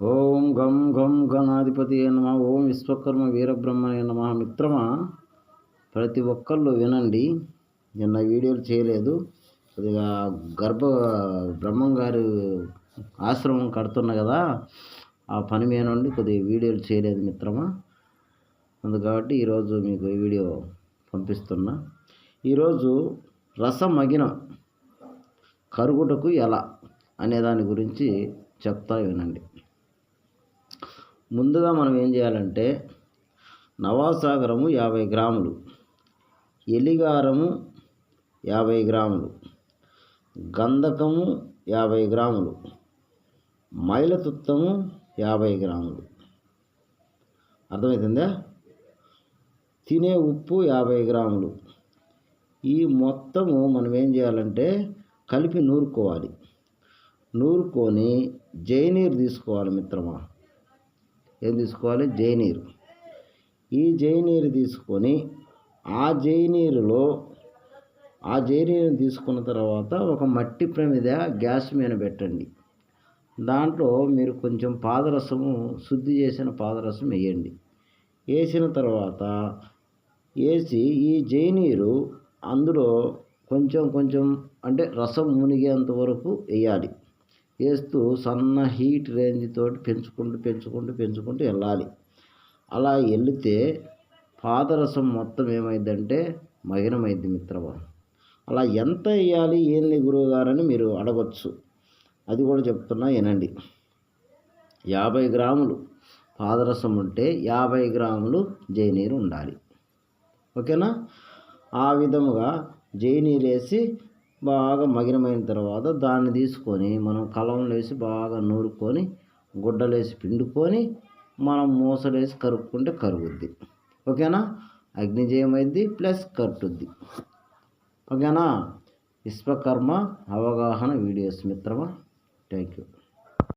ఓం గం గం గణాధిపతి నమ. ఓం విశ్వకర్మ వీరబ్రహ్మణ్య నమ. మిత్రమా ప్రతి ఒక్కళ్ళు వినండి. నిన్న వీడియోలు చేయలేదు. కొద్దిగా గర్భ బ్రహ్మం గారు ఆశ్రమం కడుతున్నా కదా ఆ పని మీద నుండి కొద్దిగా వీడియోలు చేయలేదు మిత్రమా. అందు కాబట్టి ఈరోజు మీకు ఈ వీడియో పంపిస్తున్నా. ఈరోజు రసమగిన కరుగుటకు ఎలా అనే దాని గురించి చెప్తా వినండి. ముందుగా మనం ఏం చేయాలంటే నవాసాగరము యాభై గ్రాములు ఎలిగారము యాభై గ్రాములు గంధకము యాభై గ్రాములు మైలతుత్తము యాభై గ్రాములు. అర్థమవుతుందా తినే ఉప్పు యాభై గ్రాములు. ఈ మొత్తము మనం ఏం చేయాలంటే కలిపి నూరుకోవాలి. నూరుకొని జైనీరు తీసుకోవాలి మిత్రమా. ఏం తీసుకోవాలి? జైనీరు ఈ జైనీరు తీసుకొని ఆ జైనీరులో ఆ జైనీరుని తీసుకున్న తర్వాత ఒక మట్టి ప్రమిద గ్యాస్ మీద పెట్టండి. దాంట్లో మీరు కొంచెం పాదరసము శుద్ధి చేసిన పాదరసం వేయండి. వేసిన తర్వాత వేసి ఈ జైనీరు అందులో కొంచెం కొంచెం అంటే రసం మునిగేంత వరకు వేయాలి. వేస్తూ సన్న హీట్ రేంజ్ తోటి పెంచుకుంటూ పెంచుకుంటూ పెంచుకుంటూ వెళ్ళాలి. అలా వెళితే పాదరసం మొత్తం ఏమైందంటే మగినమైంది మిత్రమా. అలా ఎంత వేయాలి ఏంది గురువుగారని మీరు అడగచ్చు. అది కూడా చెప్తున్నా వినండి. యాభై గ్రాములు పాదరసం ఉంటే యాభై గ్రాములు జైనీరు ఉండాలి. ఓకేనా? ఆ విధముగా జైనీరు వేసి బాగా మగినమైన తర్వాత దాన్ని తీసుకొని మనం కలంలో వేసి బాగా నూరుకొని గుడ్డలేసి పిండుకొని మనం మూసలేసి కరుక్కుంటే కరుగుద్ది. ఓకేనా? అగ్నిజయం ప్లస్ కట్టుద్ది. ఓకేనా? విశ్వకర్మ అవగాహన వీడియోస్ మిత్రమా? Thank you